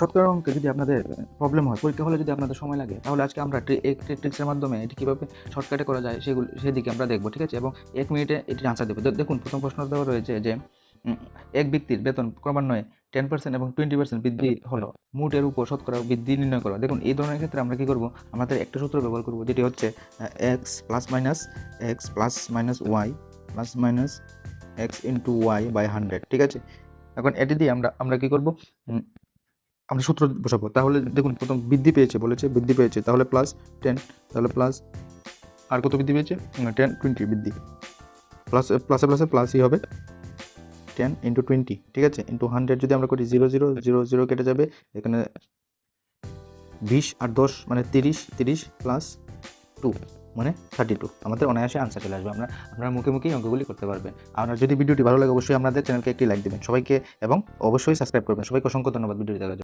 শতকরা অঙ্কে যদি আপনাদের প্রবলেম হয়, পরীক্ষা হলে যদি আপনাদের সময় লাগে, তাহলে আজকে আমরা ট্রি- এক ট্রিক্সের মাধ্যমে এটি কীভাবে শর্টকাটে করা যায় সেগুলো, সেদিকে আমরা দেখব, ঠিক আছে? এবং এক মিনিটে এটির আনসার দেবো। দেখুন, প্রথম প্রশ্ন দেওয়া রয়েছে যে এক ব্যক্তির বেতন ক্রমান্বয়ে টেন পার্সেন্ট এবং টোয়েন্টি পার্সেন্ট বৃদ্ধি হলো। মোটের উপর শতকরা বৃদ্ধি নির্ণয় করো। দেখুন, এই ধরনের ক্ষেত্রে আমরা কী করব? আমাদের একটা সূত্র ব্যবহার করব, যেটি হচ্ছে X plus minus X plus minus Y plus minus X into Y by hundred ঠিক আছে? এখন এটি দিয়ে আমরা আমরা কী করব? আমরা সূত্র বসাবো। তাহলে দেখুন, প্রথম বৃদ্ধি পেয়েছে, বলেছে বৃদ্ধি পেয়েছে, তাহলে প্লাস টেন তাহলে প্লাস আর কত বৃদ্ধি পেয়েছে? টেন টোয়েন্টি বৃদ্ধি। প্লাস প্লাসে প্লাসে প্লাসই হবে টেন ইন্টু টোয়েন্টি ঠিক আছে? ইন্টু হান্ড্রেড যদি আমরা করি জিরো জিরো জিরো জিরো কেটে যাবে, এখানে বিশ আর দশ মানে তিরিশ তিরিশ প্লাস টু মানে থার্টি টু আমাদের অনায়াসে আনসার চলে আসবে। আমরা, আপনারা মুখে মুখেই অঙ্কগুলি করতে পারবেন। আপনার যদি ভিডিওটি ভালো লাগে, অবশ্যই আমাদের চ্যানেলকে একটি লাইক দেবেন। সবাইকে এবং অবশ্যই সাবস্ক্রাইব করবেন। সবাইকে অসংখ্য ধন্যবাদ ভিডিওটি দেখার